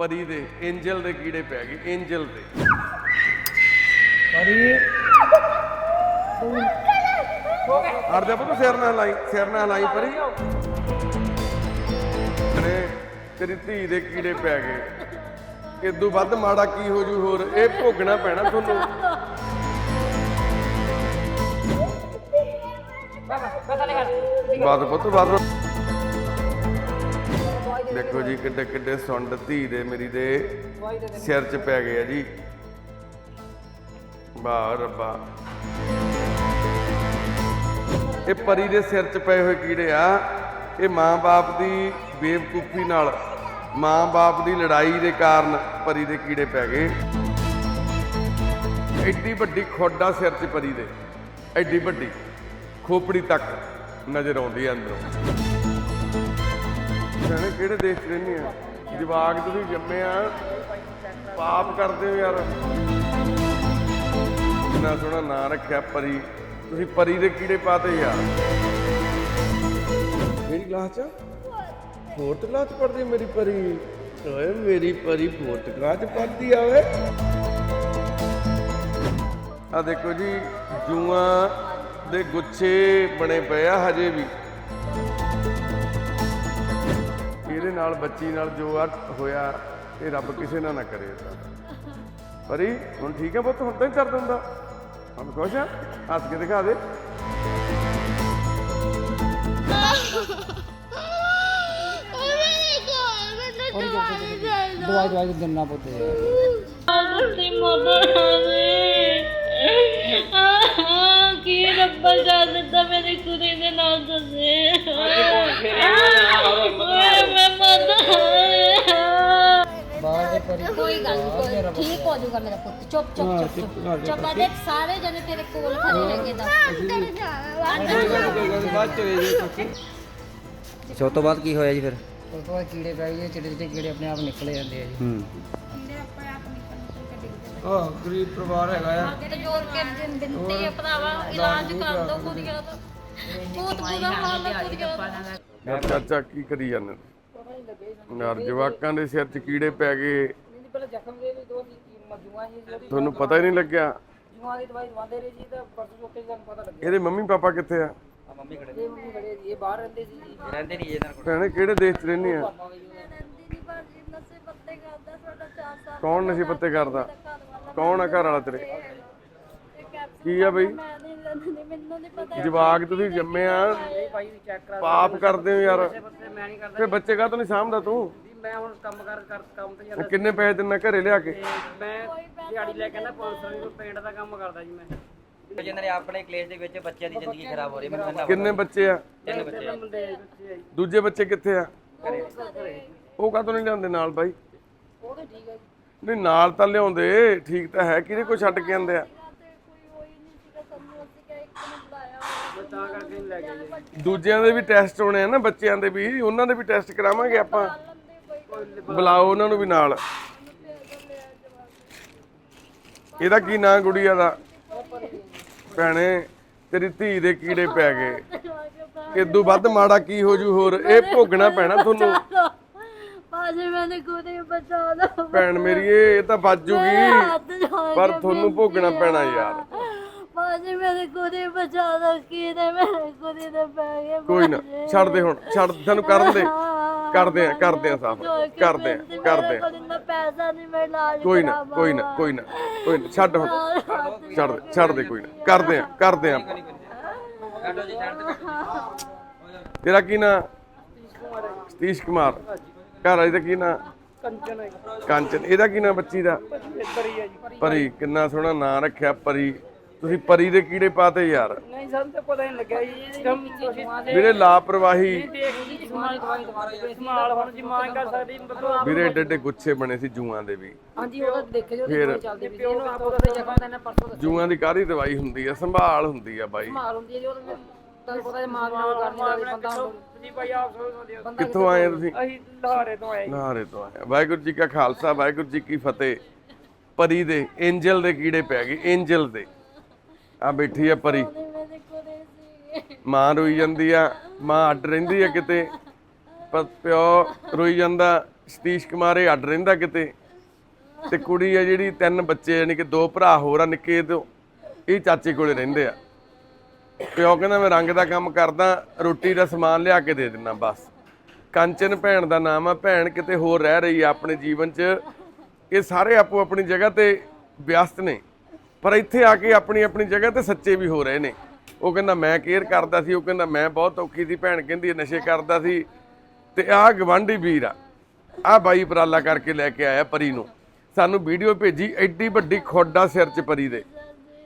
ਪਰੀ ਦੇ ਐਂਜਲ ਦੇ ਕੀੜੇ ਪੈ ਗਏ ਐਂਜਲ ਦੇ। ਪਰੀ। ਹਟ ਜਾ ਪੁੱਤ ਸਿਰ ਨਾ ਲਾਈ ਸਿਰ ਨਾ ਲਾਈ ਪਰੀ। ਨੇ ਤੇਰੀ ਧੀ ਦੇ ਕੀੜੇ ਪੈ ਗਏ। ਇਦੋਂ ਵੱਧ ਮਾੜਾ ਕੀ ਹੋ ਜੂ ਹੋਰ ਇਹ ਭੋਗਣਾ ਪੈਣਾ ਤੁਹਾਨੂੰ। ਬਾਦ ਪੁੱਤ ਬਾਦ ਦੇਖੋ ਜੀ, ਕਿੱਡੇ ਕਿੱਡੇ ਸੁੰਡ ਧੀ ਦੇ ਮੇਰੀ ਦੇ ਸਿਰ 'ਚ ਪੈ ਗਏ ਆ ਜੀ। ਵਾਹ ਰੱਬਾ। ਇਹ ਪਰੀ ਦੇ ਸਿਰ 'ਚ ਪਏ ਹੋਏ ਕੀੜੇ ਆ। ਇਹ ਮਾਂ-ਬਾਪ ਦੀ ਬੇਵਕੂਫੀ ਨਾਲ ਮਾਂ-ਬਾਪ ਦੀ ਲੜਾਈ ਦੇ ਕਾਰਨ ਪਰੀ ਦੇ ਕੀੜੇ ਪੈ ਗਏ। ਐਡੀ ਵੱਡੀ ਖੋਡਾ ਸਿਰ 'ਚ ਪਰੀ ਦੇ। ਐਡੀ ਵੱਡੀ ਖੋਪੜੀ ਤੱਕ ਨਜ਼ਰ ਆਉਂਦੀ ਹੈ ਅੰਦਰੋਂ। ਭੈਣੇ, ਕਿਹੜੇ ਦੇਸ਼ 'ਚ ਰਹਿੰਦੇ ਆ? ਜਵਾਗ ਤੁਸੀਂ ਜੰਮੇ ਆ, ਪਾਪ ਕਰਦੇ ਹੋ ਯਾਰ। ਕਿੰਨਾ ਸੋਹਣਾ ਨਾਂ ਰੱਖਿਆ ਪਰੀ। ਤੁਸੀਂ ਪਰੀ ਦੇ ਕੀੜੇ ਪਾਤੇ ਯਾਰ ਮੇਰੀ ਕਲਾਸ ਚ? ਫੋਰਥ ਕਲਾਸ ਚ ਮੇਰੀ ਪਰੀ? ਓਏ, ਮੇਰੀ ਪਰੀ ਫੋਰਥ ਕਲਾਸ ਚ ਪੜ੍ਹਦੀ ਆ ਓਏ। ਆ ਦੇਖੋ ਜੀ, ਜੂਆਂ ਦੇ ਗੁੱਛੇ ਬਣੇ ਪਏ ਆ ਹਜੇ ਵੀ। ਨਾਲ ਬੱਚੀ ਨਾਲ ਜੋ ਆ ਹੋਇਆ ਇਹ ਰੱਬ ਕਿਸੇ ਨਾਲ ਨਾ ਕਰੇ ਤਾਂ। ਪਰੀ ਹੁਣ ਠੀਕ ਹੈ ਪੁੱਤ ਹੁਣ ਤਾਂ ਹੀ ਦਰਦ ਹੁੰਦਾ। ਹੁਣ ਖੁਸ਼ ਆ? ਹੱਸ ਕੇ ਦਿਖਾ ਦੇ। ਦਵਾਈ ਦਵਾਈ ਦਿੰਨਾ ਪੁੱਤੇ ਯਾਰ ਦੀ ਮਦਰ ਆਹ ਕੀ ਰੱਬਾ ਜਾ ਦਿੱਤਾ ਮੇਰੀ ਕੁੜੀ ਦੇ ਨਾਲ ਦੱਸੇ ਮੈਂ ਮਦਰ ਬਾਹਰ ਦੇ ਪਰੀ ਕੋਈ ਗੱਲ ਨਹੀਂ ਕੋਈ ਠੀਕ ਹੋ ਜਾਊਗਾ ਮੇਰਾ ਪੁੱਤ। ਚੁੱਪ ਚੁੱਪ ਚੁੱਪ ਚੁੱਪ ਚੁੱਪ। ਆ ਦੇਖ ਸਾਰੇ ਜਣੇ ਤੇਰੇ ਕੋਲ ਖੜੇ ਰਹਿਣਗੇ ਦੱਸ ਬਾਅਦ ਚਲੇ ਜੇ ਸੋ ਤੋਂ ਬਾਅਦ ਕੀ ਹੋਇਆ ਜੀ ਫਿਰ? ਉਸ ਤੋਂ ਬਾਅਦ ਕੀੜੇ ਪੈ ਗਏ ਚਿੱਟੇ ਚਿੱਟੇ ਕੀੜੇ ਆਪਣੇ ਆਪ ਨਿਕਲੇ ਜਾਂਦੇ ਆ ਜੀ। ਹੂੰ। ਆਹ ਗਰੀਬ ਪਰਿਵਾਰ ਹੈਗਾ ਆ ਤੇ ਜੋਰ ਕੇ ਦਿਨ ਬਿੰਤੀ ਆ ਭਰਾਵਾ ਇਲਾਜ ਕਰ ਦੋ ਕੁੜੀਆਂ ਦਾ ਬਹੁਤ ਬੁਰਾ ਹਾਲ ਹੈ ਕੁੜੀਆਂ ਦਾ ਚਾਚਾ ਕੀ ਕਰੀ ਜਾਂਦੇ ਯਾਰ ਜਵਾਕਾਂ ਦੇ ਸਿਰ 'ਚ ਕੀੜੇ ਪੈ ਗਏ। ਪਹਿਲਾਂ ਜ਼ਖਮ ਦੇ ਵੀ ਦੋ ਮਜੂਆਂ ਸੀ ਜਿਹੜੀ ਤੁਹਾਨੂੰ ਪਤਾ ਹੀ ਨਹੀਂ ਲੱਗਿਆ। ਜੂਆਂ ਦੀ ਦਵਾਈ ਦਵਾਉਂਦੇ ਰਹੇ ਜੀ ਤਾਂ ਪਰਸੋਂ ਚੌਥੇ ਤੁਹਾਨੂੰ ਪਤਾ ਲੱਗਿਆ। ਇਹਦੇ ਮੰਮੀ ਪਾਪਾ ਕਿੱਥੇ ਆ? ਮੰਮੀ ਖੜੇ ਜੀ ਇਹ ਬਾਹਰ ਰਹਿੰਦੇ ਸੀ। ਜੀ ਰਹਿੰਦੇ ਨਹੀਂ ਇਹਨਾਂ ਕੋਲ। ਭੈਣੇ ਕਿਹੜੇ ਦੇਸ਼ 'ਚ ਰਹਿੰਦੀ ਆ? ਨੰਦੀ ਦੀ ਬਾਜੀ ਨਸੇ ਪੱਤੇ ਕਰਦਾ ਸਾਡਾ 4 ਸਾਲ ਕੌਣ ਨਸ਼ੇ ਪੱਤੇ ਕਰਦਾ? ਕੌਣ ਆ ਘਰ ਵਾਲਾ ਤੇਰੇ? ਕੀ ਆ ਬਈ? ਮੈਂ ਨਹੀਂ ਲੈਂਦੀ ਮੈਨੂੰ ਨਹੀਂ ਪਤਾ ਜਵਾਕ ਤੁਸੀਂ ਜੰਮੇ ਆ। ਭਾਈ ਚੈੱਕ ਕਰਾ ਪਾਪ ਕਰਦੇ ਹੋ ਯਾਰ। ਬੱਤੇ ਮੈਂ ਨਹੀਂ ਕਰਦਾ ਫੇ ਬੱਚੇ ਕਾ ਨਹੀਂ ਸਾਂਭਦਾ ਤੂੰ? ਜੀ ਮੈਂ ਹੁਣ ਕੰਮ ਕਰ ਕਰ ਕੰਮ ਤੇ ਤੇ ਕਿੰਨੇ ਪੈਸੇ ਦਿੰਨਾ ਘਰੇ ਲਿਆ ਕੇ? ਮੈਂ ਦਿਹਾੜੀ ਲੈ ਕੇ ਨਾ 500 ਰੁਪਏ ਪੇਂਟ ਦਾ ਕੰਮ ਕਰਦਾ ਜੀ ਮੈਂ ਜਿਹਨਾਂ ਨੇ ਆਪਣੇ ਕਲੇਸ਼ ਦੇ ਵਿੱਚ ਬੱਚਿਆਂ ਦੀ ਜ਼ਿੰਦਗੀ ਖਰਾਬ ਹੋ ਰਹੀ ਮੈਨੂੰ ਕਹਿੰਦਾ ਕਿੰਨੇ ਬੱਚੇ ਆ? ਤਿੰਨ ਬੱਚੇ ਮੁੰਡੇ ਬੱਚੇ ਆ ਜੀ ਦੂਜੇ ਬੱਚੇ ਕਿੱਥੇ ਆ? ਉਹ ਕਾਹਤੋਂ ਨਹੀਂ ਲਿਆਉਂਦੇ ਨਾਲ ਬਾਈ? ਉਹ ਤਾਂ ਠੀਕ ਹੈ ਜੀ। ਨਹੀਂ ਨਾਲ ਤਾਂ ਲਿਆਉਂਦੇ ਠੀਕ ਤਾਂ ਹੈ ਕਿਹਦੇ ਕੋਲ ਛੱਡ ਕੇ ਆਂਦੇ ਆ? ਤਾਂ ਕਰਕੇ ਨਹੀਂ ਲੈ ਗਿਆ ਜੀ ਦੂਜਿਆਂ ਦੇ ਵੀ ਟੈਸਟ ਹੋਣੇ ਆ ਨਾ ਬੱਚਿਆਂ ਦੇ ਵੀ ਉਹਨਾਂ ਦੇ ਵੀ ਟੈਸਟ ਕਰਾਵਾਂਗੇ ਆਪਾਂ। ਬੁਲਾਓ ਉਹਨਾਂ ਨੂੰ ਵੀ ਨਾਲ। ਇਹਦਾ ਕੀ ਨਾਂ ਗੁੜੀਆ ਦਾ? ਭੈਣੇ ਤੇਰੀ ਧੀ ਦੇ ਕੀੜੇ ਪੈ ਗਏ। ਇਦੋਂ ਵੱਧ ਮਾੜਾ ਕੀ ਹੋ ਜੂ ਹੋਰ? ਇਹ ਭੋਗਣਾ ਪੈਣਾ ਤੁਹਾਨੂੰ। ਬਾਜੀ ਮੈਨੇ ਕੁੜੀ ਬਚਾ ਲਓ ਭੈਣ ਮੇਰੀ ਇਹ ਤਾਂ ਬਚ ਜੂਗੀ। ਪਰ ਤੁਹਾਨੂੰ ਭੋਗਣਾ ਪੈਣਾ ਯਾਰ। ਮੇਰੇ ਕੁੜੀ ਬਚਾ ਲਓ ਕੀ ਨੇ ਮੇਰੇ ਕੁੜੀ ਦੇ ਪੈ ਗਏ ਕੋਈ ਨਾ ਛੱਡ ਦੇ ਹੁਣ ਛੱਡ ਸਾਨੂੰ ਕਰਨ ਦੇ। ਕਰਦੇ ਆ ਕਰਦੇ ਆ ਸਾਫ਼। ਕਰਦੇ ਆ ਕਰਦੇ ਆ ਕੋਲ ਇੰਨਾ ਪੈਸਾ ਨਹੀਂ ਮੈਂ ਇਲਾਜ ਕੋਈ ਨਾ ਕੋਈ ਨਾ ਕੋਈ ਨਾ ਕੋਈ ਨਾ ਛੱਡ ਹੁਣ। ਛੱਡ ਦੇ ਛੱਡ ਦੇ ਕੋਈ ਨਾ। ਕਰਦੇ ਆ ਕਰਦੇ ਆ ਕਾਟੋ ਜੀ ਛੱਡ ਦੇ ਤੇਰਾ ਕੀ ਨਾਂ? ਸਤੀਸ਼ ਕੁਮਾਰ। ਘਰ ਵਾਲੀ ਦਾ ਕੀ ਨਾਂ? ਕੰਚਨ ਹੈ ਕਾਂਚਨ। ਇਹਦਾ ਕੀ ਨਾਂ ਬੱਚੀ ਦਾ? ਪਰੀ ਹੈ ਜੀ। ਪਰੀ ਕਿੰਨਾ ਸੋਹਣਾ ਨਾਂ ਰੱਖਿਆ ਪਰੀ। ਤੁਸੀਂ ਪਰੀ ਦੇ ਕੀੜੇ ਪਾਤੇ ਯਾਰ। ਨਹੀਂ ਸਾਨੂੰ ਤਾਂ ਪਤਾ ਹੀ ਨਹੀਂ ਲੱਗਿਆ ਜੀ। ਵੀਰੇ ਲਾਪਰਵਾਹੀ। ਸੰਭਾਲ ਹੁਣ ਜੀ ਮਾਂ ਕਰ ਸਕਦੀ ਮਤਲਬ ਵੀਰੇ ਏਡੇ ਏਡੇ ਗੁੱਛੇ ਬਣੇ ਸੀ ਜੂਆਂ ਦੇ ਵੀ। ਹਾਂਜੀ ਉਹ ਤਾਂ ਦੇਖੇ ਜੋ ਫਿਰ ਚੱਲਦੀ ਵੀ ਇਹਨੂੰ ਆਪ ਉਹਦਾ ਜ਼ਖਮ ਦਾ ਨਾ ਪਰਸੋਂ ਦਾ ਜੂਆਂ ਦੀ ਕਾਹਦੀ ਦਵਾਈ ਹੁੰਦੀ ਆ? ਸੰਭਾਲ ਹੁੰਦੀ ਆ ਬਾਈ। ਹੁੰਦੀ ਹੈ ਜੀ ਉਹਦਾ ਤੁਹਾਨੂੰ ਪਤਾ ਹੈ ਮਾਂ ਨਾਲ ਕਰਨੀ ਲੱਗਦੀ ਬੰਦਾ ਜੀ ਭਾਈ ਆਪ ਸੋਚਦੇ ਹੋ। ਕਿੱਥੋਂ ਆਏ ਆ ਤੁਸੀਂ? ਅਸੀਂ ਲਾਹਰੇ ਤੋਂ ਆਏ ਨਾਰੇ ਤੋਂ ਆਇਆ ਵਾਹਿਗੁਰੂ ਜੀ ਕਾ ਖਾਲਸਾ ਵਾਹਿਗੁਰੂ ਜੀ ਕੀ ਫਤਿਹ। ਪਰੀ ਦੇ ਐਂਜਲ ਦੇ ਕੀੜੇ ਪੈ ਗਏ ਐਂਜਲ ਦੇ। ਆ ਬੈਠੀ ਆ ਪਰੀ। ਮਾਂ ਰੋਈ ਜਾਂਦੀ ਆ, ਮਾਂ ਅੱਡ ਰਹਿੰਦੀ ਆ ਕਿਤੇ। ਪਰ ਪਿਓ ਰੋਈ ਜਾਂਦਾ, ਸਤੀਸ਼ ਕੁਮਾਰ ਇਹ ਅੱਡ ਰਹਿੰਦਾ ਕਿਤੇ। ਤੇ ਕੁੜੀ ਆ ਜਿਹੜੀ ਤਿੰਨ ਬੱਚੇ ਯਾਨੀ ਕਿ ਦੋ ਭਰਾ ਹੋਰ ਆ ਨਿੱਕੇ ਤੋਂ ਇਹ ਚਾਚੇ ਕੋਲੇ ਰਹਿੰਦੇ ਆ। ਪਿਓ ਕਹਿੰਦਾ, ਮੈਂ ਰੰਗ ਦਾ ਕੰਮ ਕਰਦਾ, ਰੋਟੀ ਦਾ ਸਮਾਨ ਲਿਆ ਕੇ ਦੇ ਦਿੰਦਾ, ਬਸ। ਕੰਚਨ ਭੈਣ ਦਾ ਨਾਮ ਆ, ਭੈਣ ਕਿਤੇ ਹੋਰ ਰਹਿ ਰਹੀ ਆ ਆਪਣੇ ਜੀਵਨ 'ਚ। ਇਹ ਸਾਰੇ ਆਪੋ ਆਪਣੀ ਜਗ੍ਹਾ ਤੇ ਵਿਅਸਤ ਨੇ। ਪਰ ਇੱਥੇ ਆ ਕੇ ਆਪਣੀ ਆਪਣੀ ਜਗ੍ਹਾ ਤੇ ਸੱਚੇ ਵੀ ਹੋ ਰਹੇ ਨੇ। ਉਹ ਕਹਿੰਦਾ ਮੈਂ ਕੇਅਰ ਕਰਦਾ ਸੀ। ਉਹ ਕਹਿੰਦਾ ਮੈਂ ਬਹੁਤ ਔਖੀ ਸੀ ਭੈਣ। ਕਹਿੰਦੀ ਨਸ਼ੇ ਕਰਦਾ ਸੀ। ਤੇ ਆਹ ਗਵਾਂਢੀ ਵੀਰ ਆ। ਆ ਬਾਈ ਉਪਰਾਲਾ ਕਰਕੇ ਲੈ ਕੇ ਆਇਆ ਪਰੀ ਨੂੰ। ਸਾਨੂੰ ਵੀਡੀਓ ਭੇਜੀ ਐਡੀ ਵੱਡੀ ਖੋਡਾ ਸਿਰ 'ਚ ਪਰੀ ਦੇ।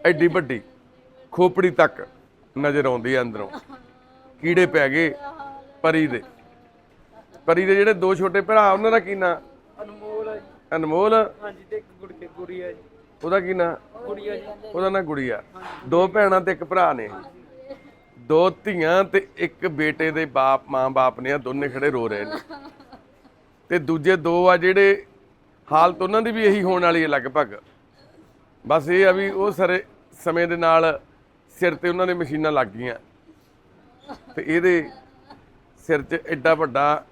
ਐਡੀ ਵੱਡੀ। ਖੋਪੜੀ ਤੱਕ ਨਜ਼ਰ ਆਉਂਦੀ ਹੈ ਅੰਦਰੋਂ। ਕੀੜੇ ਪੈ ਗਏ ਪਰੀ ਦੇ। ਪਰੀ ਦੇ ਜਿਹੜੇ ਦੋ ਛੋਟੇ ਭਰਾ ਉਹਨਾਂ ਦਾ ਕੀ ਨਾਂ? ਅਨਮੋਲ ਹੈ ਜੀ। ਅਨਮੋਲ? ਹਾਂਜੀ ਤੇ ਇੱਕ ਗੁੜੀ ਗੁੜੀਆ ਜੀ। ਉਹਦਾ ਕੀ ਨਾਂ? ਗੁੜੀਆ ਜੀ ਉਹਦਾ ਨਾਂ ਗੁੜੀਆ। ਦੋ ਭੈਣਾਂ ਤੇ ਇੱਕ ਭਰਾ ਨੇ। ਦੋ ਧੀਆਂ ਤੇ ਇੱਕ ਬੇਟੇ ਦੇ ਬਾਪ ਮਾਂ-ਬਾਪ ਨੇ ਆ, ਦੋਨੇ ਖੜੇ ਰੋ ਰਹੇ ਨੇ। ਤੇ ਦੂਜੇ ਦੋ ਆ ਜਿਹੜੇ ਹਾਲਤ ਉਹਨਾਂ ਦੀ ਵੀ ਇਹੀ ਹੋਣ ਵਾਲੀ ਹੈ ਲਗਭਗ। ਬਸ ਇਹ ਆ ਵੀ ਉਹ ਸਾਰੇ ਸਮੇਂ ਦੇ ਨਾਲ ਸਿਰ ਤੇ ਉਹਨਾਂ ਦੇ ਮਸ਼ੀਨਾਂ ਲੱਗ ਗਈਆਂ। ਤੇ ਇਹਦੇ ਸਿਰ 'ਚ ਐਡਾ ਵੱਡਾ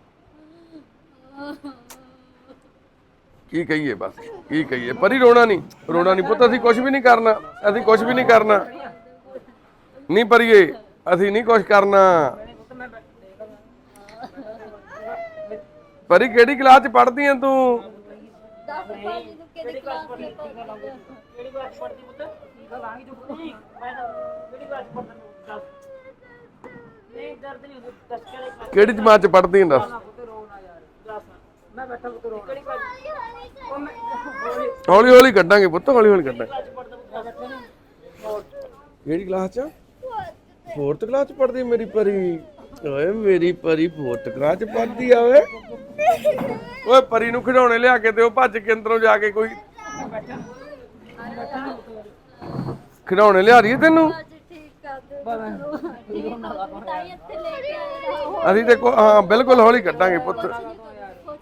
ਕੀ ਕਹੀਏ ਬਸ, ਕੀ ਕਹੀਏ? ਪਰੀ ਰੋਣਾ ਨਹੀਂ ਰੋਣਾ ਨਹੀਂ ਪੁੱਤ, ਅਸੀਂ ਕੁਝ ਵੀ ਨਹੀਂ ਕਰਨਾ, ਅਸੀਂ ਕੁਝ ਵੀ ਨਹੀਂ ਕਰਨਾ। ਨਹੀਂ ਪਰੀਏ ਅਸੀਂ ਨਹੀਂ ਕੁਝ ਕਰਨਾ। ਪਰੀ ਕਿਹੜੀ ਕਲਾਸ ਚ ਪੜ੍ਹਦੀ ਆ ਤੂੰ? ਕਿਹੜੀ ਕਲਾਸ ਦੇ ਕਿਹੜੀ ਕਲਾਸ ਪੜ੍ਹਦੀ ਪੁੱਤ ਠੀਕ ਲਾਂਗੀ ਤੂੰ ਮੈਂ ਕਿਹੜੀ ਕਲਾਸ ਪੜ੍ਹਦਾ ਦੱਸ ਨਹੀਂ ਦਰਦ ਨਹੀਂ ਦੱਸ ਕਿਹੜੀ ਜਮਾਤ ਚ ਪੜ੍ਹਦੀ ਆ? ਦੱਸ ਮੈਂ ਬੈਠਾ ਪੁੱਤ ਰੋ ਹੌਲੀ ਹੌਲੀ ਕੱਢਾਂਗੇ ਪੁੱਤ, ਹੌਲੀ ਹੌਲੀ ਕੱਢਾਂਗੇ। ਕਿਹੜੀ ਕਲਾਸ ਚ ਫੋਰਥ ਕਲਾਸ ਚ ਪੜ੍ਹਦੀ ਮੇਰੀ ਪਰੀ। ਓਏ ਮੇਰੀ ਪਰੀ ਫੋਰਥ ਕਲਾਸ ਚ ਪੜ੍ਹਦੀ ਆ ਓਏ। ਓਏ ਪਰੀ ਨੂੰ ਖਿਡੌਣੇ ਲਿਆ ਕੇ ਦਿਓ, ਭੱਜ ਕੇ ਅੰਦਰੋਂ ਜਾ ਕੇ ਕੋਈ। ਖਿਡੌਣੇ ਲਿਆ ਰਹੀ ਤੈਨੂੰ? ਅਸੀਂ ਦੇਖੋ ਹਾਂ, ਬਿਲਕੁਲ ਹੌਲੀ ਕੱਢਾਂਗੇ ਪੁੱਤ।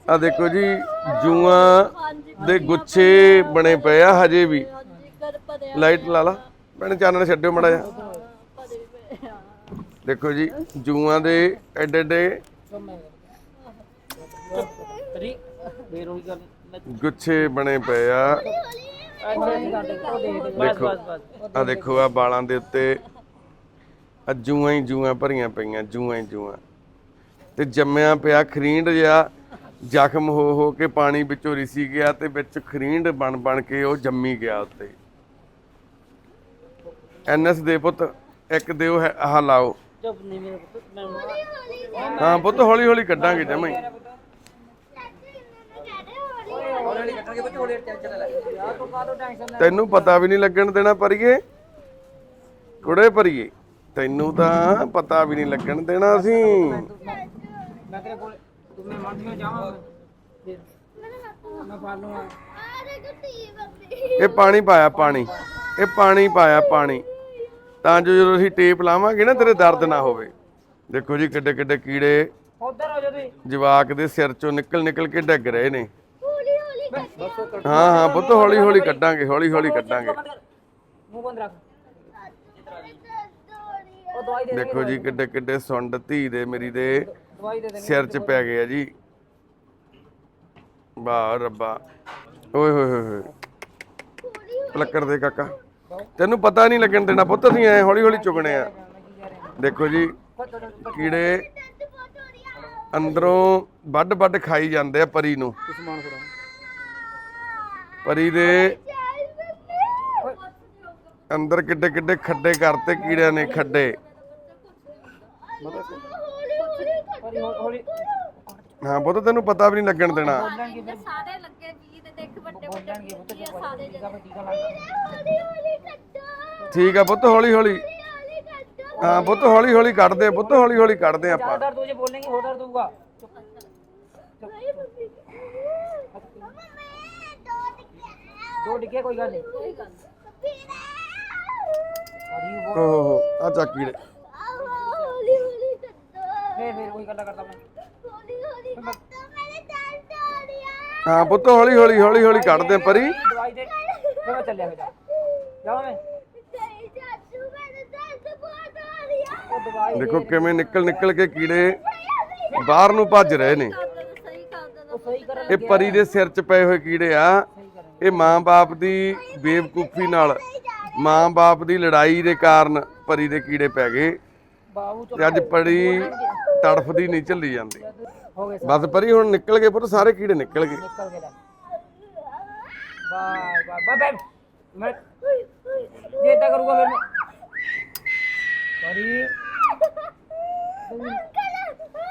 ਆ ਦੇਖੋ ਜੀ, ਜੂਆਂ ਦੇ ਗੁੱਛੇ ਬਣੇ ਪਏ ਆ ਹਜੇ ਵੀ। ਲਾਈਟ ਲਾ ਲਾ। ਭੈਣ ਚਾਨਣ ਛੱਡਿਓ ਮੜਾ ਜਾ ਦੇਖੋ ਜੀ, ਜੂਆਂ ਦੇ ਐਡੇ ਐਡੇ ਗੁੱਛੇ ਬਣੇ ਪਏ ਆ। ਦੇਖੋ ਬਸ ਆ ਦੇਖੋ ਆ ਬਾਲਾਂ ਦੇ ਉੱਤੇ ਆ ਜੂਆਂ ਹੀ ਜੂਆਂ ਭਰੀਆਂ ਪਈਆਂ, ਜੂਆਂ ਹੀ ਜੂਆਂ। ਤੇ ਜੰਮਿਆ ਪਿਆ ਖਰੀਂਡ ਜਿਹਾ ਜ਼ਖਮ ਹੋ ਹੋ ਕੇ ਪਾਣੀ ਵਿੱਚੋਂ ਰਿਸੀ ਗਿਆ ਤੇ ਵਿੱਚ ਖਰੀਂਡ ਬਣ ਬਣ ਕੇ ਉਹ ਜੰਮੀ ਗਿਆ ਉੱਤੇ। ਐਨਐਸ ਦੇ ਪੁੱਤ ਇੱਕ ਦਿਓ ਹੈ ਆਹ ਲਾਓ। ਚੁੱਪ ਨਹੀਂ ਮੇਰੇ ਪੁੱਤ ਮੈਂ ਹਾਂ ਪੁੱਤ ਹੌਲੀ ਹੌਲੀ ਕੱਢਾਂਗੇ ਜਮਾਂ ਹੀ। ਹੌਲੀ ਕੱਟਣਗੇ ਬੱਚੇ ਹੌਲੀ ਚੱਲ ਚੱਲ ਲੈ ਯਾਰ ਤੂੰ ਕਾਹਦੋਂ ਟੈਨਸ਼ਨ ਤੈਨੂੰ ਪਤਾ ਵੀ ਨਹੀਂ ਲੱਗਣ ਦੇਣਾ ਪਰੀਏ। ਕੁੜੇ ਪਰੀਏ ਤੈਨੂੰ ਤਾਂ ਪਤਾ ਵੀ ਨਹੀਂ ਲੱਗਣ ਦੇਣਾ ਅਸੀਂ ਮੈਂ ਤੇਰੇ ਕੋਲ ਤੂੰ ਮੈਂ ਜਾਵਾਂ ਮੈਂ ਇਹ ਪਾਣੀ ਪਾਇਆ ਪਾਣੀ। ਇਹ ਪਾਣੀ ਪਾਇਆ ਪਾਣੀ। ਤਾਂ ਜੋ ਜਦੋਂ ਅਸੀਂ ਟੇਪ ਲਾਵਾਂਗੇ ਨਾ ਤੇਰੇ ਦਰਦ ਨਾ ਹੋਵੇ। ਦੇਖੋ ਜੀ ਕਿੱਡੇ ਕਿੱਡੇ ਕੀੜੇ ਉਧਰ ਹੋ ਜਾ ਤੁਸੀਂ। ਜਵਾਕ ਦੇ ਸਿਰ ਚੋਂ ਨਿਕਲ ਨਿਕਲ ਕੇ ਡਿੱਗ ਰਹੇ ਨੇ। ਹਾਂ ਹਾਂ ਪੁੱਤ ਹੌਲੀ ਹੌਲੀ ਕੱਢਾਂਗੇ ਹੌਲੀ ਹੌਲੀ ਕੱਢਾਂਗੇ। ਮੂੰਹ ਬੰਦ ਰੱਖ। ਦੇਖੋ ਜੀ ਕਿੱਡੇ ਕਿੱਡੇ ਸੁੰਡ ਧੀ ਦੇ ਮੇਰੀ ਦੇ। ਦਵਾਈ ਦੇ ਦੇ ਸਿਰ 'ਚ ਪੈ ਗਏ ਆ ਜੀ। ਵਾਹ ਰੱਬਾ। ਓਏ ਹੋਏ ਹੋਏ ਹੋਏ। ਪਲੱਕਰ ਦੇ ਕਾਕਾ। ਤੈਨੂੰ ਪਤਾ ਨਹੀਂ ਲੱਗਣ ਦੇਣਾ ਪੁੱਤ ਅਸੀਂ ਐ ਹੌਲੀ ਹੌਲੀ ਚੁਗਣੇ ਆ। ਦੇਖੋ ਜੀ ਕੀੜੇ ਅੰਦਰੋਂ ਵੱਡ ਵੱਡ ਖਾਈ ਜਾਂਦੇ ਆ ਪਰੀ ਨੂੰ। ਪਰੀ ਦੇ ਅੰਦਰ ਕਿੱਡੇ ਕਿੱਡੇ ਖੱਡੇ ਕਰਤੇ ਕੀੜਿਆਂ ਨੇ ਖੱਡੇ। ਹੌਲੀ ਹੌਲੀ ਹਾਂ ਪੁੱਤ ਤੈਨੂੰ ਪਤਾ ਵੀ ਨਹੀਂ ਲੱਗਣ ਦੇਣਾ। ਸਾਰੇ ਲੱਗੇ ਵੀ ਤੇ ਦੇਖ ਵੱਡੇ ਵੱਡੇ ਕੀ ਆ ਸਾਰੇ ਜਣੇ ਠੀਕ ਆ ਪੁੱਤ ਹੌਲੀ ਹੌਲੀ। ਹਾਂ ਪੁੱਤ ਹੌਲੀ ਹੌਲੀ ਕੱਢਦੇ ਆ ਪੁੱਤ ਹੌਲੀ ਹੌਲੀ ਕੱਢਦੇ ਆ ਆਪਾਂ। ਜ਼ਿਆਦਾ ਤੂੰ ਜੇ ਬੋਲੇਂਗੀ ਹੋਰ ਦਰਦ ਹੋਊਗਾ। ਦੋ ਡਿੱਗੇ ਕੋਈ ਗੱਲ ਨਹੀਂ ਕੋਈ ਗੱਲ ਨੀ। ਅਰੀ ਓਹ ਆ ਚੱਕ ਕੀੜੇ ਫੇਰ ਫੇਰ ਕੋਈ ਗੱਲ ਕਰਦਾ ਮੈਂ। ਹਾਂ ਪੁੱਤ ਹੌਲੀ ਹੌਲੀ ਹੌਲੀ ਹੌਲੀ ਕੱਢਦੇ ਪਰੀ। ਦਵਾਈ ਦੇ ਫੇਰ ਮੈਂ ਚੱਲਿਆ ਫਿਰ ਜਾਵਾਂ ਮੈਂ? ਉਹ ਦਵਾਈ ਦੇਖੋ ਕਿਵੇਂ ਨਿਕਲ ਨਿਕਲ ਕੇ ਕੀੜੇ ਬਾਹਰ ਨੂੰ ਭੱਜ ਰਹੇ ਨੇ। ਸਹੀ ਉਹ ਸਹੀ ਕਰਨ ਇਹ ਪਰੀ ਦੇ ਸਿਰ 'ਚ ਪਏ ਹੋਏ ਕੀੜੇ ਆ। ਇਹ ਮਾਂ-ਬਾਪ ਦੀ ਬੇਵਕੂਫੀ ਨਾਲ ਮਾਂ-ਬਾਪ ਦੀ ਲੜਾਈ ਦੇ ਕਾਰਨ ਪਰੀ ਦੇ ਕੀੜੇ ਪੈ ਗਏ। ਤੇ ਅੱਜ ਪਰੀ ਤੜਫਦੀ ਨਹੀਂ ਚੱਲੀ ਜਾਂਦੀ। ਹੋ ਗਏ ਬਸ ਪਰੀ ਹੁਣ ਨਿਕਲ ਗਏ ਪੁੱਤ ਸਾਰੇ ਕੀੜੇ ਨਿਕਲ ਗਏ। ਨਿਕਲ ਗਏ ਲੈ। Bye bye bye bye. ਮੈਂ ਜੇ ਇਦਾਂ ਕਰੂਗਾ ਫਿਰ ਮੈਂ ਬੜੀ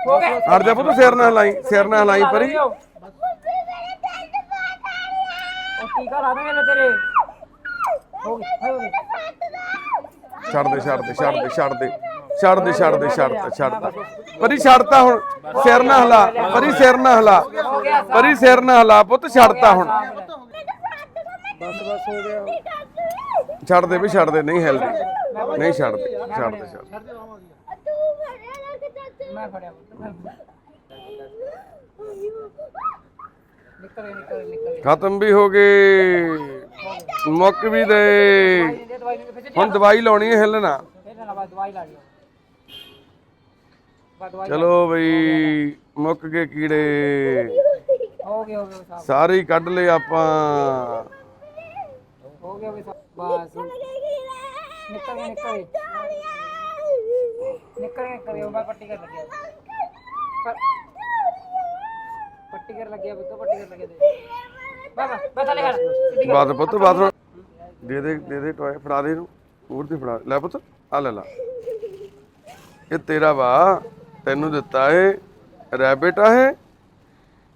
ਹੋ ਗਏ। ਹਟ ਜਾ ਪੁੱਤ ਸਿਰ ਨਾ ਸਿਰ ਨਾ ਹਲਾਈ ਪਰੀ। ਉਹ ਟੀਕਾ ਲਾ ਦੇਂਗੇ ਤੇਰੇ। ਹੋ ਗਏ ਹੋ ਗਏ। ਛੱਡ ਦੇ ਛੱਡ ਦੇ ਛੱਡ ਦੇ ਛੱਡ ਦੇ। ਛੱਡ ਦੇ ਛੱਡ ਦੇ ਛੱਡ ਦੇ ਛੱਡ ਦੇ ਪਰੀ ਛੱਡਤਾ ਹੁਣ ਸਿਰ ਨਾ ਹਲਾ ਪਰੀ ਸਿਰ ਨਾ ਹਲਾ ਪਰੀ ਸਿਰ ਨਾ ਹਲਾ ਪੁੱਤ ਛੱਡਤਾ ਹੁਣ। ਬਸ ਬਸ ਹੋ ਗਿਆ ਛੱਡ ਦੇ ਵੀ ਛੱਡ ਦੇ ਨਹੀਂ ਹਿਲਦੀ। ਨਹੀਂ ਛੱਡ ਦੇ ਛੱਡ ਦੇ ਛੱਡ। ਮੈਂ ਫੜਿਆ। ਨਿਕਲ ਨਿਕਲ ਨਿਕਲ ਖਤਮ ਵੀ ਹੋ ਗਏ ਮੁੱਕ ਵੀ ਦੇ ਹੁਣ ਦਵਾਈ ਲਾਉਣੀ ਹੈ ਹਿੱਲਣਾ। ਦਵਾਈ ਲਿਓ ਬਾਅਦ ਦਵਾਈ ਚਲੋ ਬਈ ਮੁੱਕ ਗਏ ਕੀੜੇ। ਹੋ ਗਏ ਹੋ ਗਏ ਸਾਹਿਬ ਸਾਰੇ ਹੀ ਕੱਢ ਲਏ ਆਪਾਂ। ਹੋ ਗਏ ਹੋ ਗਏ ਸਾਹਿਬ ਬਸ। ਨਿਕਲ ਗਏ ਨਿਕਲ ਗਏ ਨਿਕਲ ਗਏ। ਨਿਕਲ ਗਏ ਉਹ ਮੈਂ ਪੱਟੀ ਕਰ ਲੱਗਿਆ। ਪੱਟੀ ਕਰ ਲੱਗਿਆ ਬੁੱਤੋ ਪੱਟੀ ਕਰ ਲੱਗਿਆ ਤੇ ਬਾਬਾ ਬਤਾ ਲੈ ਕਰ ਬਾਤ ਪੁੱਤ ਬਾਤ। ਦੇ ਦੇ ਦੇ ਦੇ ਟੋਏ ਫੜਾ ਦੇ ਇਹਨੂੰ। ਹੋਰ ਤੇ ਫੜਾ। ਲੈ ਪੁੱਤ ਆ ਲੈ ਲਾ। ਇਹ ਤੇਰਾ ਵਾ। ਤੈਨੂੰ ਦਿੱਤਾ ਇਹ ਰੈਬਿਟ ਆ ਇਹ?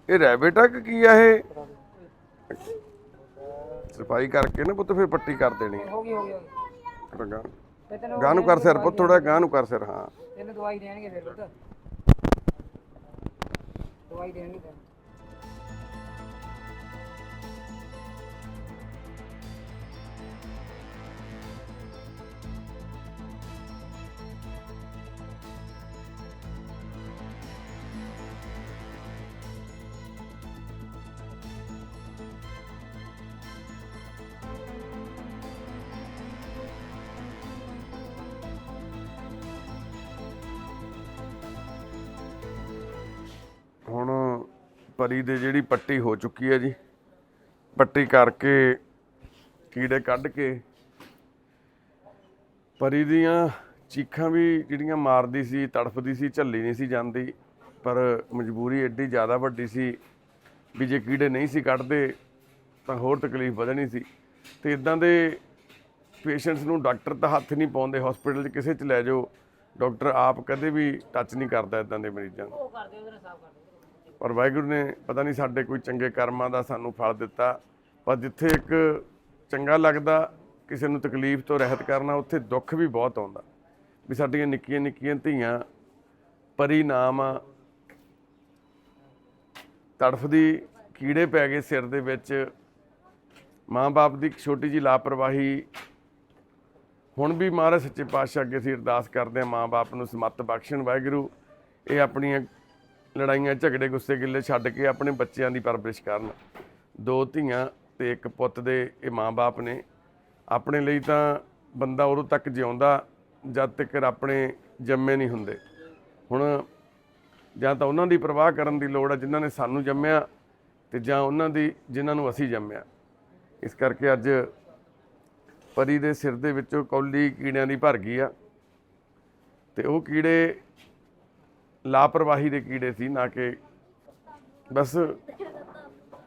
ਇਹ ਰੈਬਿਟ ਆ ਕਿ ਕੀ ਆ ਇਹ? ਸਫ਼ਾਈ ਕਰਕੇ ਨਾ ਪੁੱਤ ਫਿਰ ਪੱਟੀ ਕਰ ਦੇਣੀ ਹੈ ਹੋ ਗਈ ਹੋ ਗਈ ਹੋ ਗਈ। ਥੋੜਾ ਗਾਂ ਫਿਰ ਤੈਨੂੰ ਗਾਂ ਨੂੰ ਕਰ ਸਿਰ ਪੁੱਤ ਥੋੜਾ ਗਾਂ ਨੂੰ ਕਰ ਸਿਰ ਹਾਂ। ਤੈਨੂੰ ਦਵਾਈ ਦੇਣਗੇ ਫਿਰ ਪੁੱਤ। ਦਵਾਈ ਦੇਣਗੇ ਤੈਨੂੰ। ਹੁਣ ਪਰੀ ਦੇ ਜਿਹੜੀ ਪੱਟੀ ਹੋ ਚੁੱਕੀ ਹੈ ਜੀ, ਪੱਟੀ ਕਰਕੇ ਕੀੜੇ ਕੱਢ ਕੇ ਪਰੀ ਦੀਆਂ ਚੀਖਾਂ ਵੀ ਜਿਹੜੀਆਂ ਮਾਰਦੀ ਸੀ, ਤੜਫਦੀ ਸੀ, ਝੱਲੀ ਨਹੀਂ ਸੀ ਜਾਂਦੀ, ਪਰ ਮਜਬੂਰੀ ਐਡੀ ਜ਼ਿਆਦਾ ਵੱਡੀ ਸੀ ਵੀ ਜੇ ਕੀੜੇ ਨਹੀਂ ਸੀ ਕੱਢਦੇ ਤਾਂ ਹੋਰ ਤਕਲੀਫ ਵਧਣੀ ਸੀ। ਤੇ ਇਦਾਂ ਦੇ ਪੇਸ਼ੈਂਟਸ ਨੂੰ ਡਾਕਟਰ ਤਾਂ ਹੱਥ ਨਹੀਂ ਪਾਉਂਦੇ ਹਸਪੀਟਲ 'ਚ ਕਿਸੇ 'ਚ ਲੈ ਜਾਓ, ਡਾਕਟਰ ਆਪ ਕਦੇ ਵੀ ਟੱਚ ਨਹੀਂ ਕਰਦਾ ਇਦਾਂ ਦੇ ਮਰੀਜ਼ਾਂ ਨੂੰ। ਪਰ ਵਾਹਿਗੁਰੂ ਨੇ ਪਤਾ ਨਹੀਂ ਸਾਡੇ ਕੋਈ ਚੰਗੇ ਕਰਮਾਂ ਦਾ ਸਾਨੂੰ ਫਲ ਦਿੱਤਾ ਪਰ ਜਿੱਥੇ ਇੱਕ ਚੰਗਾ ਲੱਗਦਾ ਕਿਸੇ ਨੂੰ ਤਕਲੀਫ ਤੋਂ ਰਹਿਤ ਕਰਨਾ ਉੱਥੇ ਦੁੱਖ ਵੀ ਬਹੁਤ ਆਉਂਦਾ। ਵੀ ਸਾਡੀਆਂ ਨਿੱਕੀਆਂ ਨਿੱਕੀਆਂ ਧੀਆਂ ਪਰੀ ਨਾਮ ਆ, ਤੜਫਦੀ ਕੀੜੇ ਪੈ ਗਏ ਸਿਰ ਦੇ ਵਿੱਚ। ਮਾਂ-ਬਾਪ ਦੀ ਇੱਕ ਛੋਟੀ ਜੀ ਲਾਪਰਵਾਹੀ ਹੁਣ ਵੀ ਮਹਾਰਾਜ ਸੱਚੇ ਪਾਤਸ਼ਾਹ ਅੱਗੇ ਅਸੀਂ ਅਰਦਾਸ ਕਰਦੇ ਹਾਂ ਮਾਂ-ਬਾਪ ਨੂੰ ਸਮੱਤ ਬਖਸ਼ਣ ਵਾਹਿਗੁਰੂ। ਇਹ ਆਪਣੀਆਂ ਲੜਾਈਆਂ, ਝਗੜੇ, ਗੁੱਸੇ, ਗਿੱਲੇ ਛੱਡ ਕੇ ਆਪਣੇ ਬੱਚਿਆਂ ਦੀ ਪਰਵਰਿਸ਼ ਕਰਨ। ਦੋ ਧੀਆਂ ਤੇ ਇੱਕ ਪੁੱਤ ਦੇ ਇਹ ਮਾਂ-ਬਾਪ ਨੇ। ਆਪਣੇ ਲਈ ਤਾਂ ਬੰਦਾ ਉਦੋਂ ਤੱਕ ਜਿਉਂਦਾ ਜਦ ਤੱਕ ਆਪਣੇ ਜੰਮੇ ਨਹੀਂ ਹੁੰਦੇ। ਹੁਣ ਜਾਂ ਤਾਂ ਉਹਨਾਂ ਦੀ ਪਰਵਾਹ ਕਰਨ ਦੀ ਲੋੜ ਹੈ ਜਿਨ੍ਹਾਂ ਨੇ ਸਾਨੂੰ ਜੰਮਿਆ ਤੇ ਜਾਂ ਉਹਨਾਂ ਦੀ ਜਿਨ੍ਹਾਂ ਨੂੰ ਅਸੀਂ ਜੰਮਿਆ। ਇਸ ਕਰਕੇ ਅੱਜ ਪਰੀ ਦੇ ਸਿਰ ਦੇ ਵਿੱਚੋਂ ਕੌਲੀ ਕੀੜਿਆਂ ਦੀ ਭਰ ਗਈ ਆ। ਤੇ ਉਹ ਕੀੜੇ ਲਾਪਰਵਾਹੀ ਦੇ ਕੀੜੇ ਸੀ, ਨਾ ਕਿ ਬਸ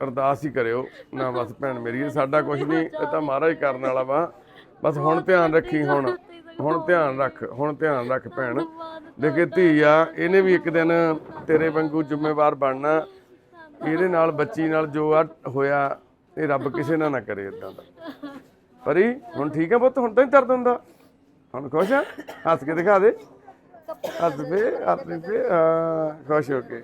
ਅਰਦਾਸ ਹੀ ਕਰਿਓ, ਨਾ ਬਸ ਭੈਣ ਮੇਰੀ, ਇਹ ਸਾਡਾ ਕੁਝ ਨਹੀਂ, ਇਹ ਤਾਂ ਮਹਾਰਾਜ ਕਰਨ ਵਾਲਾ ਵਾ। ਬਸ ਹੁਣ ਧਿਆਨ ਰੱਖੀ ਹੁਣ ਹੁਣ ਧਿਆਨ ਰੱਖ, ਹੁਣ ਧਿਆਨ ਰੱਖ ਭੈਣ। ਦੇਖੇ ਧੀ ਆ, ਇਹਨੇ ਵੀ ਇੱਕ ਦਿਨ ਤੇਰੇ ਵਾਂਗੂ ਜ਼ਿੰਮੇਵਾਰ ਬਣਨਾ, ਇਹਦੇ ਨਾਲ ਬੱਚੀ ਨਾਲ ਜੋ ਆ ਹੋਇਆ, ਇਹ ਰੱਬ ਕਿਸੇ ਨਾਲ ਨਾ ਕਰੇ ਇਦਾਂ ਦਾ। ਪਰੀ, ਹੁਣ ਠੀਕ ਹੈ ਪੁੱਤ, ਹੁਣ ਤਾਂ ਹੀ ਦਰਦ ਹੁੰਦਾ ਹੁਣ ਖੁਸ਼ ਆ? ਹੱਸ ਕੇ ਦਿਖਾ ਦੇ। ಅದು ಬೇ ಅದು ಬೇ ಕಾಶಿ ಓಕೆ